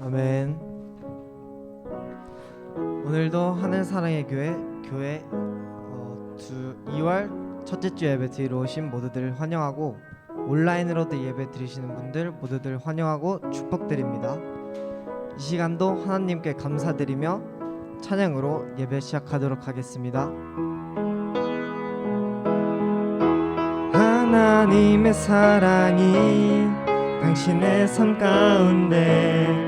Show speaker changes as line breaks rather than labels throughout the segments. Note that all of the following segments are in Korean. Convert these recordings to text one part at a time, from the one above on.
아멘. 오늘도 하늘 사랑의 교회 교회 어, 주 2월 첫째 주 예배 드리러 오신 모두들 환영하고 온라인으로도 예배 드리시는 분들 모두들 환영하고 축복드립니다. 이 시간도 하나님께 감사드리며 찬양으로 예배 시작하도록 하겠습니다. 하나님의 사랑이 당신의 삶 가운데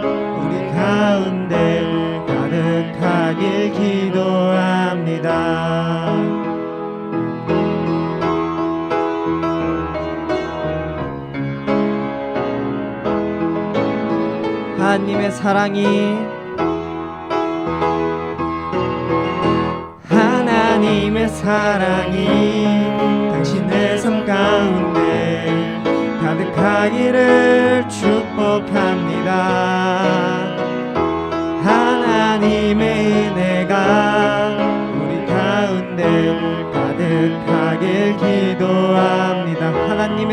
가득하길 기도합니다. 하나님의 사랑이 하나님의 사랑이 당신의 삶 가운데 가득하기를 축복합니다.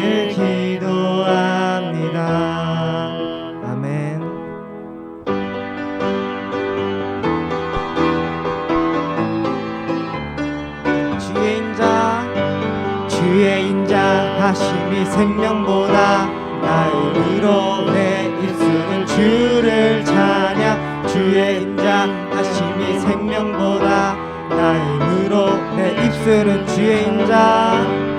가득하길 기도합니다. 아멘. 주의 인자 주의 인자 하심이 생명보다 나음으로 내 입술은 주를 찬양 주의 인자 하심이 생명보다 나음으로 내 입술은 주의 인자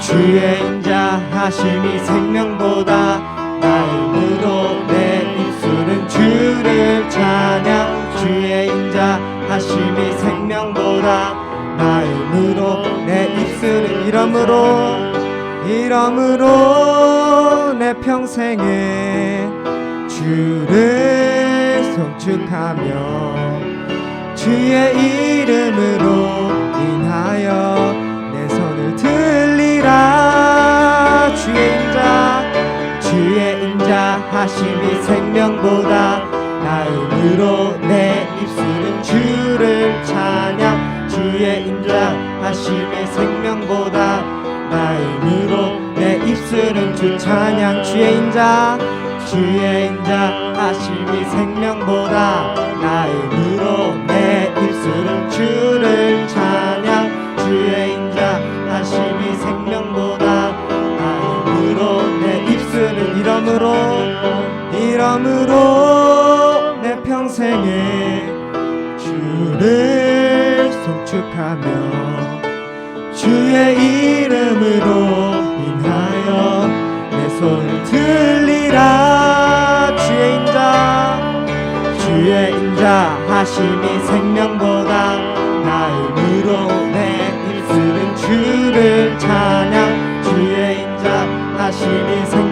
주의 인자 하심이 생명보다 나음으로 내 입술은 주를 찬양. 주의 인자 하심이 생명보다 나음으로 내 입술은 이러므로 이러므로 내 평생에 주를 송축하며 주의 이름으로 인하여 내 손을 들 하심이 생명보다 나음으로 내 입술은 주를 찬양. 주의 인자 하심이 생명보다 나음으로 내 입술은 주 찬양. 주의 인자 주의 인자 하심이 생명보다 나음으로 내 입술은 주를 이러므로 내 평생에 주를 송축하며 주의 이름으로 인하여 내 손을 들리라. 주의 인자 주의 인자 하심이 생명보다 나음으로 내 입술은 주를 찬양. 주의 인자 하심이 생명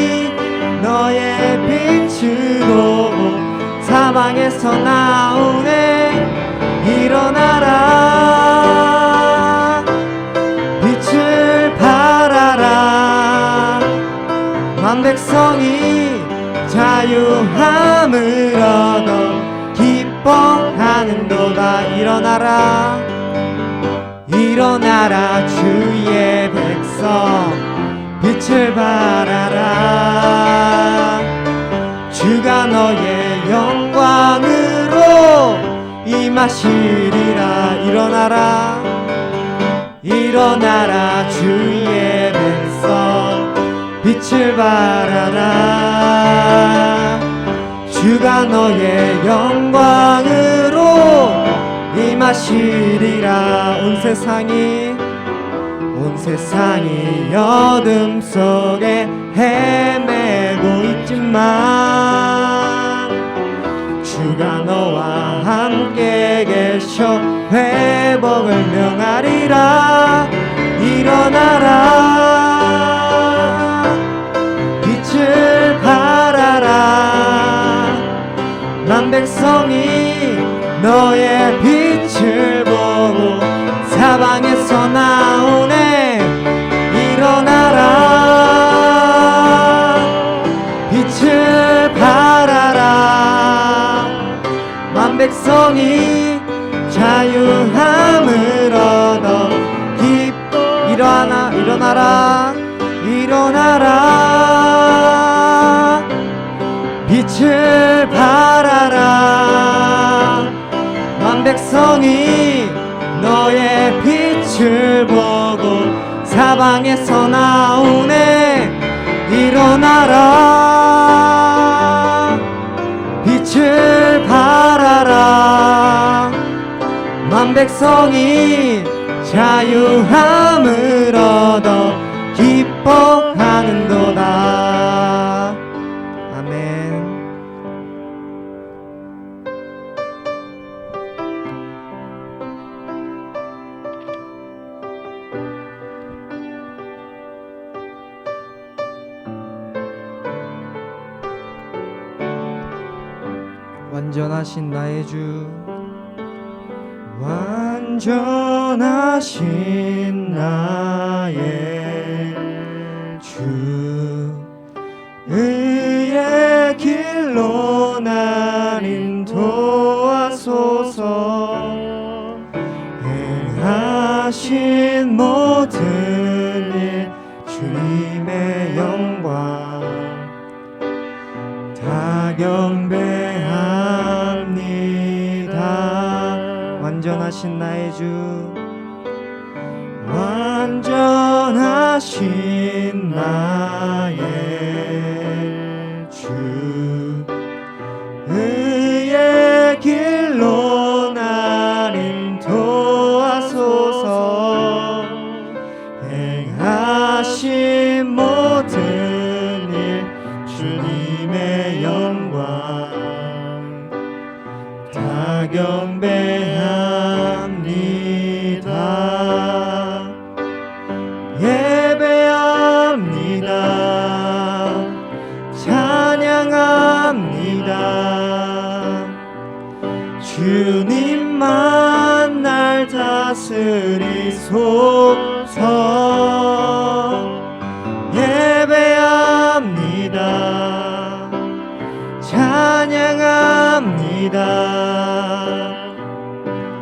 사방에서 나오네. 일어나라. 빛을 발하라. 만 백성이 자유함을 얻어 기뻐하는도다. 일어나라. 일어나라 주의 백성. 빛을 발하라. 주가 너의 영광으로 임하시리라 일어나라. 일어나라 주의 백성. 빛을 발하라. 주가 너의 영광으로 임하시리라. 온 세상이 온 세상이 어둠 속에 헤매고 있지만 회복을 명하리라. 일어나라. 빛을 발하라. 난 백성이 너의 빛을 보고 사방에서 나오네. 일어나라. 빛을 발하라. 만 백성이 자유함을 얻어 기뻐 일어나 일어나라 일어나라. 빛을 발하라. 만 백성이 너의 빛을 보고 사방에서 나오네. 일어나라 성이 자유함을 얻어 기뻐하는도다. 아멘. 완전하신 나의 주 완전하신 나의 주 의의 길로 날 인도하소서. 행하신 모든 일 주님의 영광 다 경배 완전하신 나의 주 완전하신 나 주님만 날 다스리소서. 예배합니다. 찬양합니다.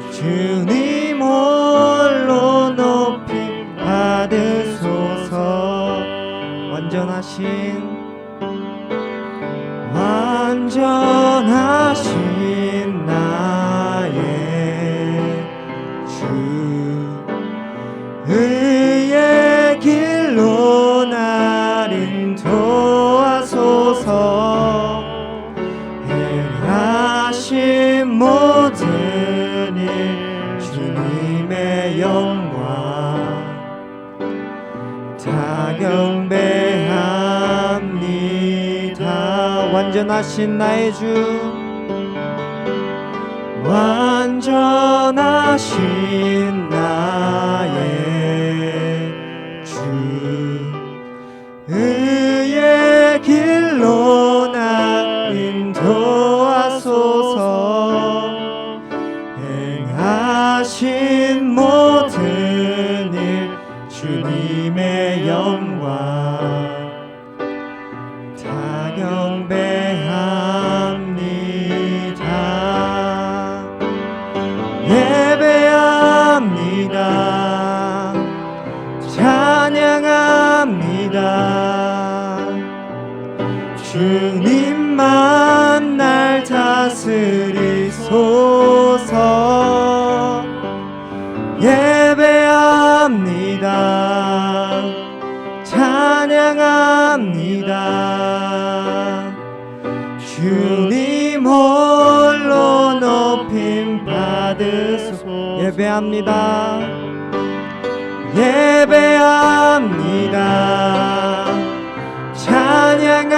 주님 홀로 높이 받으소서. 완전하신 모든 일 주님의 영광. 다 경배합니다. 완전하신 나의 주. 완전하신 나의 주. 의의 길로 예배합니다. 예배합니다. 찬양합니다.